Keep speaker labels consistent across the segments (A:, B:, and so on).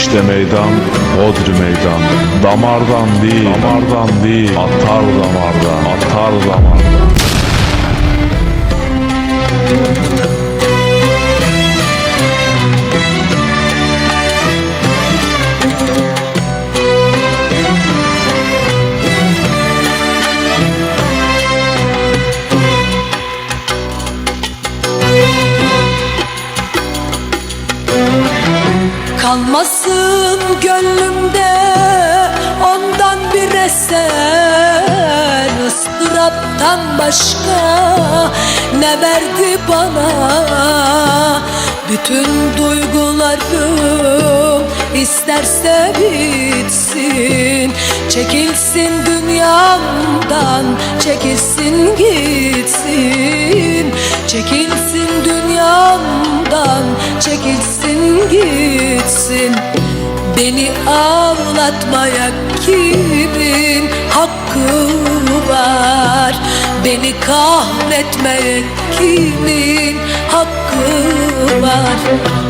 A: İşte meydan, Bodri meydan. Damardan değil, damardan değil. Atar damardan, atar damardan.
B: Kalmasın gönlümde ondan bir eser. Istıraptan başka ne verdi bana? Bütün duygularım isterse bitsin. Çekilsin dünyamdan çekilsin gitsin. Çekilsin dünyamdan çekilsin gitsin. Beni ağlatmaya kimin hakkı var? Beni kahretmeye kimin hakkı var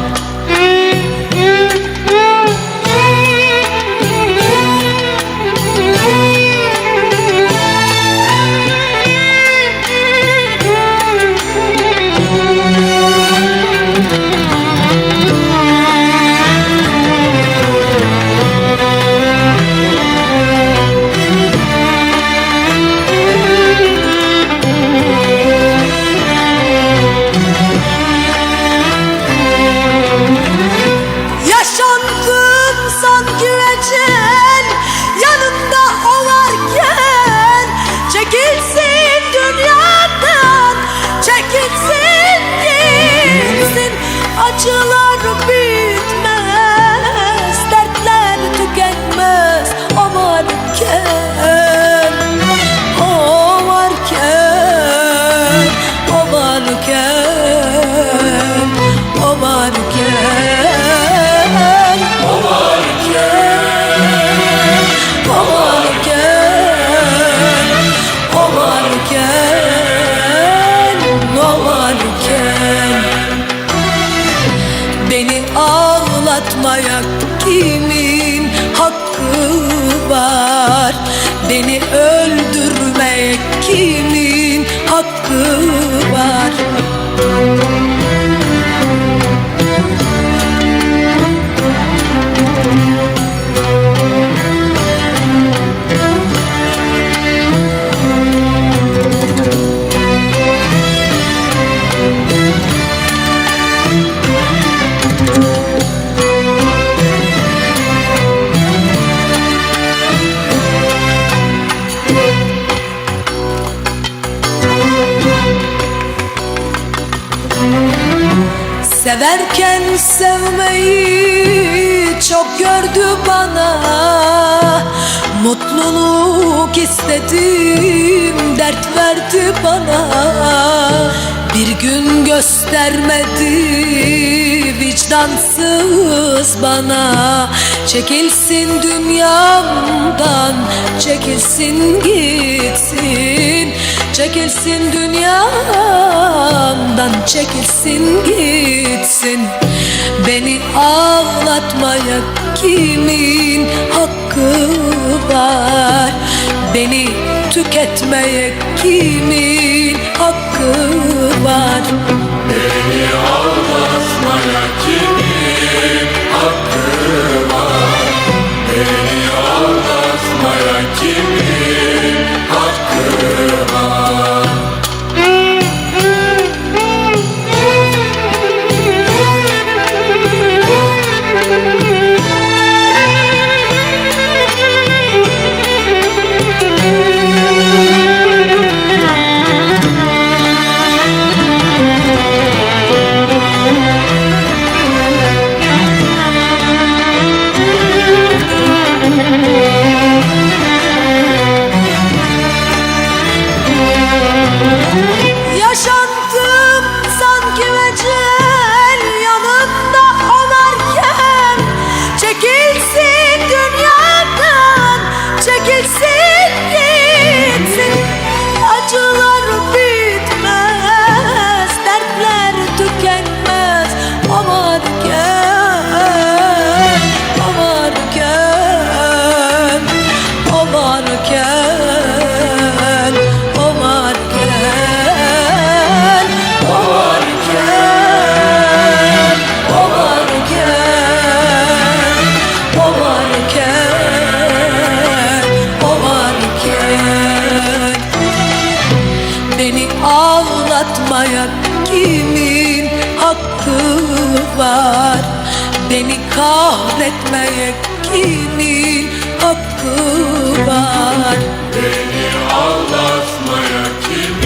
B: Severken sevmeyi çok gördü bana. Mutluluk istedim dert verdi bana. Bir gün göstermedi vicdansız bana. Çekilsin dünyamdan çekilsin gitsin. Çekilsin dünyamdan çekilsin gitsin Beni ağlatmaya kimin hakkı var? Beni tüketmeye kimin hakkı var?
C: Beni ağlatmaya kimin Thank you. hakkı var.
B: Beni kahretmeye kimin hakkı var.
C: Beni ağlatmaya kimin